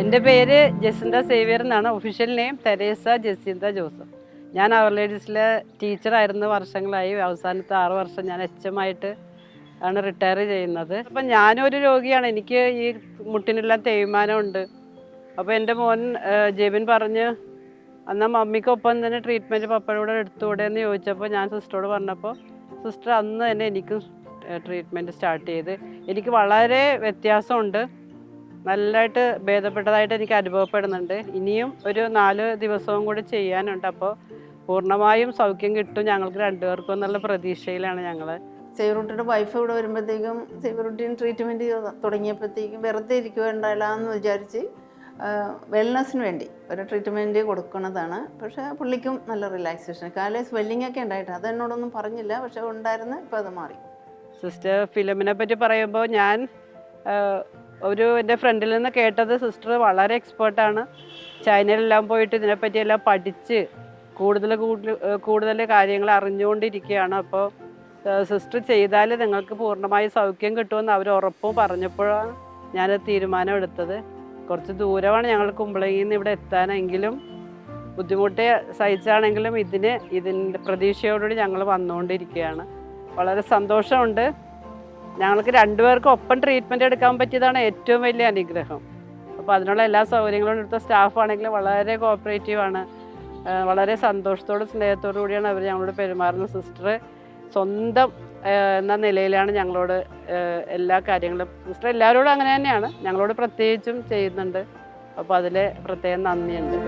എന്റെ പേര് Jacinda Xavier എന്നാണ്. Official name Teresa Jacinta Joseph. ഞാൻ അവർ ലേഡീസിലെ ടീച്ചറായിരുന്നു വർഷങ്ങളായി. അവസാനത്തെ ആറ് വർഷം ഞാൻ എച്ച് എം ആയിട്ട് ആണ് റിട്ടയർ ചെയ്യുന്നത്. അപ്പം ഞാനൊരു രോഗിയാണ്. എനിക്ക് ഈ മുട്ടിനെല്ലാം തേയ്മാനമുണ്ട്. അപ്പോൾ എന്റെ മോൻ ജെബിൻ പറഞ്ഞ് എന്നാൽ മമ്മിക്കൊപ്പം തന്നെ ട്രീറ്റ്മെന്റ് പപ്പയുടെ എടുത്തുകൂടെ എന്ന് ചോദിച്ചപ്പോൾ ഞാൻ സിസ്റ്ററോട് പറഞ്ഞപ്പോൾ സിസ്റ്റർ അന്ന് തന്നെ എനിക്കും ട്രീറ്റ്മെന്റ് സ്റ്റാർട്ട് ചെയ്ത്. എനിക്ക് വളരെ വ്യത്യാസമുണ്ട്. നല്ലതായിട്ട് ഭേദപ്പെട്ടതായിട്ട് എനിക്ക് അനുഭവപ്പെടുന്നുണ്ട്. ഇനിയും ഒരു നാല് ദിവസവും കൂടി ചെയ്യാനുണ്ട്. അപ്പോൾ പൂർണമായും സൗഖ്യം കിട്ടും ഞങ്ങൾക്ക് രണ്ടുപേർക്കും എന്നുള്ള പ്രതീക്ഷയിലാണ് ഞങ്ങൾ സേവറുട്ടിയുടെ വൈഫ് ഇവിടെ വരുമ്പോഴത്തേക്കും സേവറുട്ടീൻ ട്രീറ്റ്മെന്റ് തുടങ്ങിയപ്പോഴത്തേക്കും വെറുതെ ഇരിക്കുകയുണ്ടായില്ല എന്ന് വിചാരിച്ച് വെൽനെസ്സിന് വേണ്ടി ഒരു ട്രീറ്റ്മെന്റ് കൊടുക്കുന്നതാണ്. പക്ഷേ പുള്ളിക്കും നല്ല റിലാക്സേഷൻ കാലേ സ്വെല്ലിംഗ് ഒക്കെ ഉണ്ടായിട്ട് അത് എന്നോടൊന്നും പറഞ്ഞില്ല. പക്ഷേ ഉണ്ടായിരുന്നു ഇപ്പോൾ അത് മാറി. സിസ്റ്റർ ഫിലിമിനെ പറ്റി പറയുമ്പോൾ ഞാൻ ഒരു എന്റെ ഫ്രണ്ടിൽ നിന്ന് കേട്ടത് സിസ്റ്റർ വളരെ എക്സ്പേർട്ടാണ് ചൈനയിലെല്ലാം പോയിട്ട് ഇതിനെപ്പറ്റിയെല്ലാം പഠിച്ച് കൂടുതൽ കൂടുതൽ കാര്യങ്ങൾ അറിഞ്ഞുകൊണ്ടിരിക്കുകയാണ്. അപ്പോൾ സിസ്റ്റർ ചെയ്താൽ നിങ്ങൾക്ക് പൂർണമായി സൗഖ്യം കിട്ടുമെന്ന് അവർ ഉറപ്പും പറഞ്ഞപ്പോഴാണ് ഞാൻ തീരുമാനം എടുത്തത് കുറച്ച് ദൂരമാണ് ഞങ്ങൾ കുമ്പളങ്ങിൽ നിന്ന് ഇവിടെ എത്താനെങ്കിലും ബുദ്ധിമുട്ട് സഹിച്ചാണെങ്കിലും ഇതിന് ഇതിന്റെ പ്രതീക്ഷയോടുകൂടി ഞങ്ങൾ വന്നുകൊണ്ടിരിക്കുകയാണ്. വളരെ സന്തോഷമുണ്ട്. ഞങ്ങൾക്ക് രണ്ടുപേർക്കും ഒപ്പം ട്രീറ്റ്മെന്റ് എടുക്കാൻ പറ്റിയതാണ് ഏറ്റവും വലിയ അനുഗ്രഹം. അപ്പോൾ അതിനുള്ള എല്ലാ സൗകര്യങ്ങളും എടുത്ത സ്റ്റാഫ് ആണെങ്കിലും വളരെ കോപ്പറേറ്റീവ് ആണ്. വളരെ സന്തോഷത്തോടും സ്നേഹത്തോടു കൂടിയാണ് അവർ ഞങ്ങളോട് പെരുമാറുന്ന സിസ്റ്റർ സ്വന്തം എന്ന നിലയിലാണ് ഞങ്ങളോട് എല്ലാ കാര്യങ്ങളും. സിസ്റ്റർ എല്ലാവരോടും അങ്ങനെ തന്നെയാണ്. ഞങ്ങളോട് പ്രത്യേകിച്ചും ചെയ്യുന്നുണ്ട്. അപ്പോൾ അതിലെ പ്രത്യേകം നന്ദിയുണ്ട്.